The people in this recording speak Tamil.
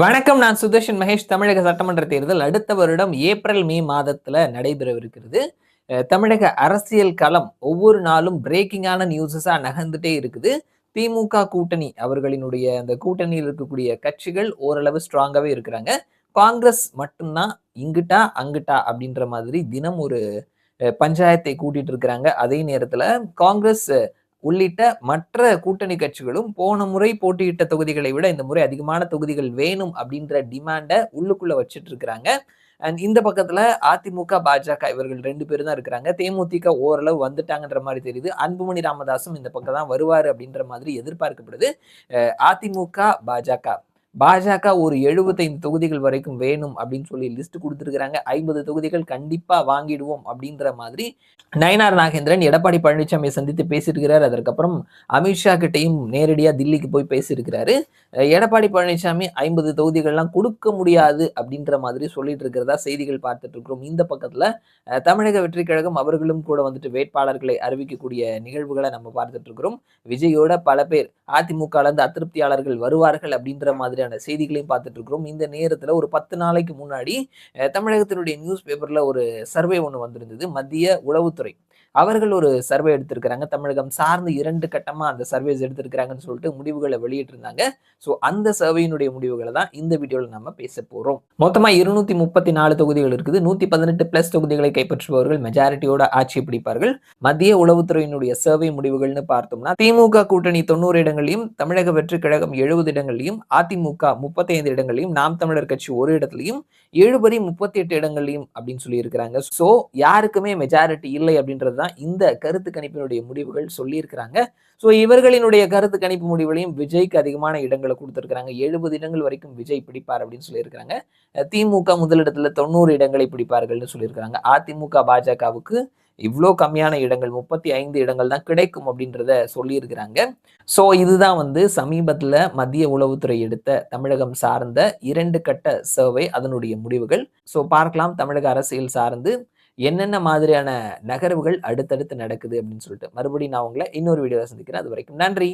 வணக்கம் நான் சுதர்ஷன் மகேஷ். தமிழக சட்டமன்ற தேர்தல் அடுத்த வருடம் ஏப்ரல் மே மாதத்துல நடைபெறவிருக்கிறது. தமிழக அரசியல் களம் ஒவ்வொரு நாளும் பிரேக்கிங்கான நியூஸஸா நகர்ந்துட்டே இருக்குது. திமுக கூட்டணி அவர்களினுடைய அந்த கூட்டணியில் இருக்கக்கூடிய கட்சிகள் ஓரளவு ஸ்ட்ராங்காகவே இருக்கிறாங்க. காங்கிரஸ் மட்டும்தான் இங்கிட்டா அங்கிட்டா அப்படின்ற மாதிரி தினம் ஒரு பஞ்சாயத்தை கூட்டிட்டு இருக்கிறாங்க. அதே நேரத்துல காங்கிரஸ் உள்ளிட்ட மற்ற கூட்டணி கட்சிகளும் போன முறை போட்டியிட்ட தொகுதிகளை விட இந்த முறை அதிகமான தொகுதிகள் வேணும் அப்படின்ற டிமாண்டை உள்ளுக்குள்ள வச்சுட்டு இருக்கிறாங்க அண்ட் இந்த பக்கத்துல அதிமுக பாஜக இவர்கள் ரெண்டு பேரும் தான் இருக்கிறாங்க. தேமுதிக ஓரளவு வந்துட்டாங்கன்ற மாதிரி தெரியுது. அன்புமணி ராமதாசும் இந்த பக்கம் தான் வருவார் அப்படின்ற மாதிரி எதிர்பார்க்கப்படுது. அதிமுக பாஜக. பாஜக ஒரு எழுபத்தைந்து தொகுதிகள் வரைக்கும் வேணும் அப்படின்னு சொல்லி லிஸ்ட் கொடுத்துருக்குறாங்க. ஐம்பது தொகுதிகள் கண்டிப்பா வாங்கிடுவோம் அப்படின்ற மாதிரி நயனார் நாகேந்திரன் எடப்பாடி பழனிசாமியை சந்தித்து பேசியிருக்கிறார். அதற்கப்புறம் அமித்ஷா கிட்டையும் நேரடியாக தில்லிக்கு போய் பேசியிருக்கிறாரு. எடப்பாடி பழனிசாமி ஐம்பது தொகுதிகள்லாம் கொடுக்க முடியாது அப்படின்ற மாதிரி சொல்லிட்டு இருக்கிறதா செய்திகள் பார்த்துட்டு இருக்கிறோம். இந்த பக்கத்துல தமிழக வெற்றி கழகம் அவர்களும் கூட வந்துட்டு வேட்பாளர்களை அறிவிக்கக்கூடிய நிகழ்வுகளை நம்ம பார்த்துட்டு இருக்கிறோம். விஜயோட பல பேர் அதிமுக அதிருப்தியாளர்கள் வருவார்கள் அப்படின்ற மாதிரி மாதிரியான செய்திகளையும் பார்த்துட்டு இருக்கிறோம் இந்த நேரத்தில் ஒரு பத்து நாளைக்கு முன்னாடி தமிழகத்தினுடைய நியூஸ் பேப்பரில் ஒரு சர்வே ஒன்று வந்திருந்தது. மத்திய உளவுத்துறை. அவர்கள் ஒரு சர்வே எடுத்திருக்கிறாங்க. தமிழகம் சார்ந்து இரண்டு கட்டமாக அந்த சர்வேஸ் எடுத்திருக்கிறாங்கன்னு சொல்லிட்டு முடிவுகளை வெளியிட்டிருந்தாங்க. ஸோ அந்த சர்வேயினுடைய முடிவுகளை தான் இந்த வீடியோவில் நம்ம பேச போகிறோம் மொத்தமாக இருநூத்தி முப்பத்தி நாலு தொகுதிகள் இருக்குது. நூற்றி பதினெட்டு பிளஸ் தொகுதிகளை கைப்பற்றுபவர்கள் மெஜாரிட்டியோட ஆட்சி பிடிப்பார்கள். மத்திய உளவுத்துறையினுடைய சர்வே முடிவுகள்னு பார்த்தோம்னா திமுக கூட்டணி தொண்ணூறு இடங்களையும் தமிழக வெற்றி கழகம் எழுபது இடங்களையும் அதிமுக முப்பத்தி ஐந்து இடங்களையும் நாம் தமிழர் கட்சி ஒரு இடத்துலையும் ஏழுபடி முப்பத்தி எட்டு இடங்களையும் அப்படின்னு சொல்லியிருக்கிறாங்க. ஸோ யாருக்குமே மெஜாரிட்டி இல்லை அப்படின்றது தான் இந்த கருத்து கணிப்பினுடைய முடிவுகள் சொல்லியிருக்கிறாங்க. ஸோ இவர்களினுடைய கருத்து கணிப்பு முடிவுகளையும் விஜய்க்கு அதிகமான இடங்களை கொடுத்துருக்காங்க எழுபது இடங்கள் வரைக்கும் விஜய் பிடிப்பார் அப்படின்னு சொல்லியிருக்கிறாங்க. திமுக முதலிடத்தில் தொண்ணூறு இடங்களை பிடிப்பார்கள்னு சொல்லியிருக்கிறாங்க. அதிமுக பாஜகவுக்கு இவ்வளோ கம்மியான இடங்கள் முப்பத்தி ஐந்து இடங்கள் தான் கிடைக்கும் அப்படின்றத சொல்லியிருக்கிறாங்க. ஸோ இதுதான் வந்து சமீபத்தில் மத்திய உளவுத்துறை எடுத்த தமிழகம் சார்ந்த இரண்டு கட்ட சர்வே அதனுடைய முடிவுகள். ஸோ பார்க்கலாம் தமிழக அரசியல் சார்ந்து என்னென்ன மாதிரியான நகர்வுகள் அடுத்தடுத்து நடக்குது அப்படின்னு சொல்லிட்டு. மறுபடியும் நான் உங்களை இன்னொரு வீடியோவில் சந்திக்கிறேன். அது வரைக்கும் நன்றி.